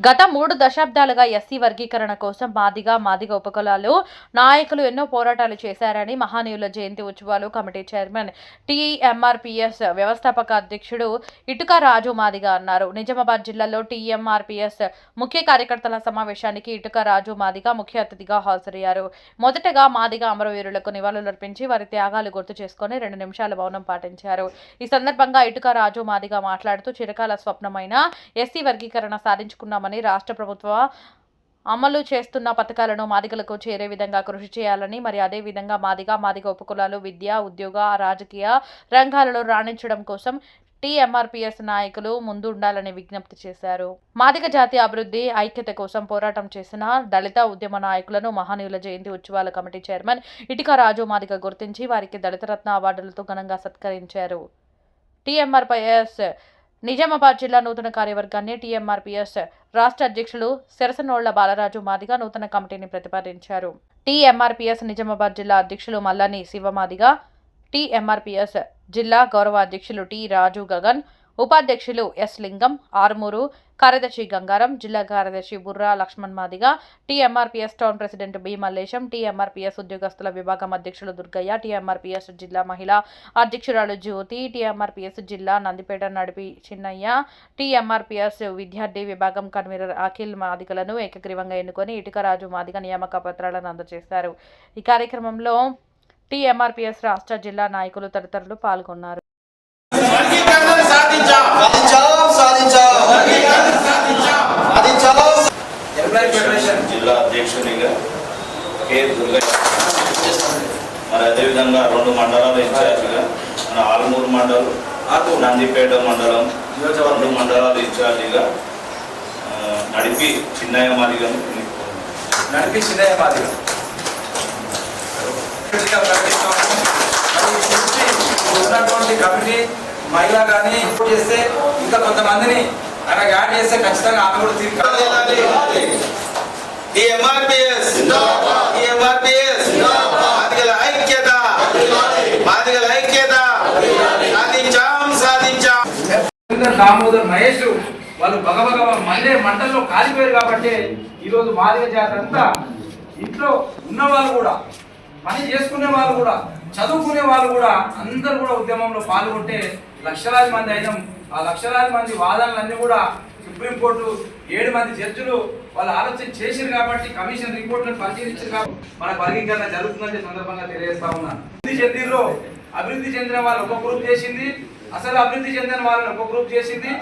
గత మూడు దశాబ్దాలుగా ఎస్సీ వర్గీకరణ కోసం మాదిగా మాదిగ ఉపకులాలు నాయకులు ఎన్నో పోరాటాలు చేశారని మహానీయుల జయంతి ఉత్సవాలు కమిటీ చైర్మన్ టీఎంఆర్పిఎస్ వ్యవస్థాపక అధ్యక్షుడు ఇటుక రాజు మాదిగా అన్నారు. నిజామాబాద్ జిల్లాలో టీఎంఆర్పీఎస్ ముఖ్య కార్యకర్తల సమావేశానికి ఇటుక రాజు మాదిగా ముఖ్య అతిథిగా హాజరయ్యారు. మొదటగా మాదిగా అమరవీరులకు నివాళులర్పించి వారి త్యాగాలు గుర్తు చేసుకుని రెండు నిమిషాల మౌనం పాటించారు. ఈ సందర్భంగా ఇటుక రాజు మాదిగా మాట్లాడుతూ చిరకాల స్వప్నమైన ఎస్సీ వర్గీకరణ సాధించుకున్నామని రాష్ట్ర ప్రభుత్వ అమలు చేస్తున్న పథకాలను మాదిగలకు చేరే విధంగా కృషి చేయాలని మరి అదే విధంగా మాదిగ మాదిగ ఉపకులాలు విద్య ఉద్యోగ రాజకీయ రంగాలలో రాణించడం కోసం టీఎంఆర్పీఎస్ నాయకులు ముందు ఉండాలని విజ్ఞప్తి చేశారు. మాదిగ జాతి అభివృద్ధి ఐక్యత కోసం పోరాటం చేసిన దళిత ఉద్యమ నాయకులను మహానీయుల జయంతి ఉత్సవాల కమిటీ చైర్మన్ ఇటిక రాజు మాదిగ గుర్తించి వారికి దళిత రత్న అవార్డులతో ఘనంగా సత్కరించారు. టీఎంఆర్పీఎస్ నిజామాబాద్ జిల్లా నూతన కార్యవర్గాన్ని టీఎంఆర్పీఎస్ రాష్ట్ర అధ్యక్షులు సిరసనోళ్ళ బాలరాజు మాదిగా నూతన కమిటీని ప్రతిపాదించారు. టీఎంఆర్పీఎస్ నిజామాబాద్ జిల్లా అధ్యక్షులు మల్లని శివమాదిగా టీఎంఆర్పీఎస్ జిల్లా గౌరవ అధ్యక్షులు టి రాజు గగన్ ఉపాధ్యక్షులు ఎస్ లింగం ఆరుమూరు కార్యదర్శి గంగారం జిల్లా కార్యదర్శి Burra Laxman Madiga TMRPS town president B Mallesham TMRPS ఉద్యోగస్తుల విభాగం అధ్యక్షులు దుర్గయ్య టీఎంఆర్పీఎస్ జిల్లా మహిళా అధ్యక్షురాలు జ్యోతి టీఎంఆర్పీఎస్ జిల్లా నందిపేట నడిపి చిన్నయ్య టీఎంఆర్పీఎస్ విద్యార్థి విభాగం కన్వీనర్ అఖిల్ మాదిగలను ఏకగ్రీవంగా ఎన్నుకొని ఇటుక రాజు మాదిగ నియామక పత్రాలను అందజేశారు. ఈ కార్యక్రమంలో టీఎంఆర్పీఎస్ రాష్ట్ర జిల్లా నాయకులు తదితరులు పాల్గొన్నారు వర్గీకరణను సాధించాం సాధించాం సాధించాం సాధించాం ఎంప్లాయీ ఫెడరేషన్ జిల్లా అధ్యక్షునిగా కె. దుర్గయ్య మరి అదేవిధంగా రెండు మండలాల ఇన్ఛార్జిగా మన ఆలమూరు మండలం నందిపేట మండలం రెండు మండలాల ఇన్ఛార్జిగా నడిపి చిన్నయ్య మాదిగను నడిపి చిన్నయ్య మాదిగ ఉన్నటువంటి కమిటీ మహిళ కానీ చేస్తే ఇంకా కొంతమందిని అక్కడ యాడ్ చేస్తే ఖచ్చితంగా ఆమె కూడా తిరిగి ఈ ఎంఆర్పిఎస్ ఈ ఎంఆర్పిఎస్ మాదిగల ఐక్యత మాదిగల ఐక్యత సాధించాం సాధించాం. దామోదర్ మహేష్ వాళ్ళు భగభగ మండే మంటల్లో కాలిపోయారు కాబట్టి ఈరోజు మాదిగ జాతి అంతా ఇంట్లో ఉన్న వాళ్ళు కూడా పని చేసుకునే వాళ్ళు కూడా చదువుకునే వాళ్ళు కూడా అందరూ కూడా ఉద్యమంలో పాల్గొంటే లక్షలాది మంది అయినాం. ఆ లక్షలాది మంది వాదనలన్నీ కూడా సుప్రీంకోర్టు ఏడు మంది జడ్జిలు వాళ్ళు ఆలోచన చేశారు కాబట్టి కమిషన్ రిపోర్ట్లను పరిశీలించారు కాబట్టి మన వర్గీకరణ జరుగుతుందని సందర్భంగా తెలియజేస్తా ఉన్నాను అభివృద్ధి చెందిలో అభివృద్ధి చెందిన వాళ్ళు ఒక గ్రూప్ చేసింది. అసలు అభివృద్ధి చెందిన వాళ్ళని ఒక గ్రూప్ చేసింది.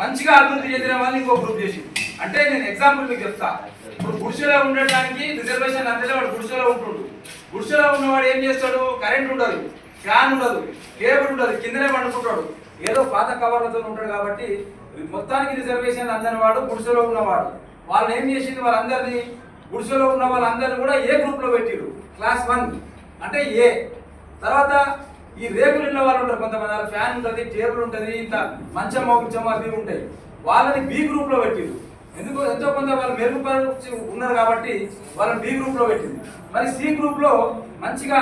మంచిగా అభివృద్ధి చెందిన వాళ్ళని ఇంకో గ్రూప్ చేసింది. అంటే నేను ఎగ్జాంపుల్ మీకు చెప్తా. ఇప్పుడు గుడిసెలో ఉండడానికి రిజర్వేషన్ అంతే వాడు గుడిసెలో ఉంటుండు. గుడిసెలో ఉన్నవాడు ఏం చేస్తాడు? కరెంట్ ఉండదు. ఫ్యాన్ ఉండదు కేబుల్ ఉండదు కిందనే పండుకుంటాడు. ఏదో పాత కవర్లతో ఉంటాడు కాబట్టి మొత్తానికి రిజర్వేషన్ అందని వాడు గుడిసెలో ఉన్నవాడు. వాళ్ళని ఏం చేసింది వాళ్ళందరినీ గుడిసెలో ఉన్న వాళ్ళందరినీ కూడా ఏ గ్రూప్లో పెట్టిరు క్లాస్ వన్ అంటే ఏ. తర్వాత ఈ రేకులు ఉన్న వాళ్ళు ఉంటారు కొంతమంది ఫ్యాన్ ఉంటుంది టేబుల్ ఉంటుంది ఇంత మంచం మోగించం అవి ఉంటాయి. వాళ్ళని బి గ్రూప్లో పెట్టిరు ఎందుకు ఎంతో కొంత వాళ్ళు మెరుగుపరిచి ఉన్నారు కాబట్టి వాళ్ళని బి గ్రూప్లో పెట్టింది. మరి సి గ్రూప్లో మంచిగా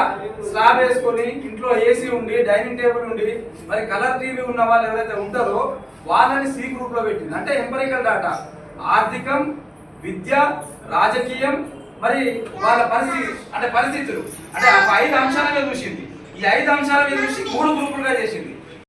స్లాబ్ వేసుకొని ఇంట్లో ఏసీ ఉండి డైనింగ్ టేబుల్ ఉండి మరి కలర్ టీవీ ఉన్న వాళ్ళు ఎవరైతే ఉంటారో వాళ్ళని సి గ్రూప్లో పెట్టింది. అంటే ఎంపరికల్ డాటా ఆర్థికం విద్య రాజకీయం మరి వాళ్ళ పరిస్థితి అంటే పరిస్థితులు. అంటే ఆ ఐదు అంశాల మీద చూసింది. ఈ ఐదు అంశాల మీద చూసి మూడు గ్రూపులుగా చేసింది.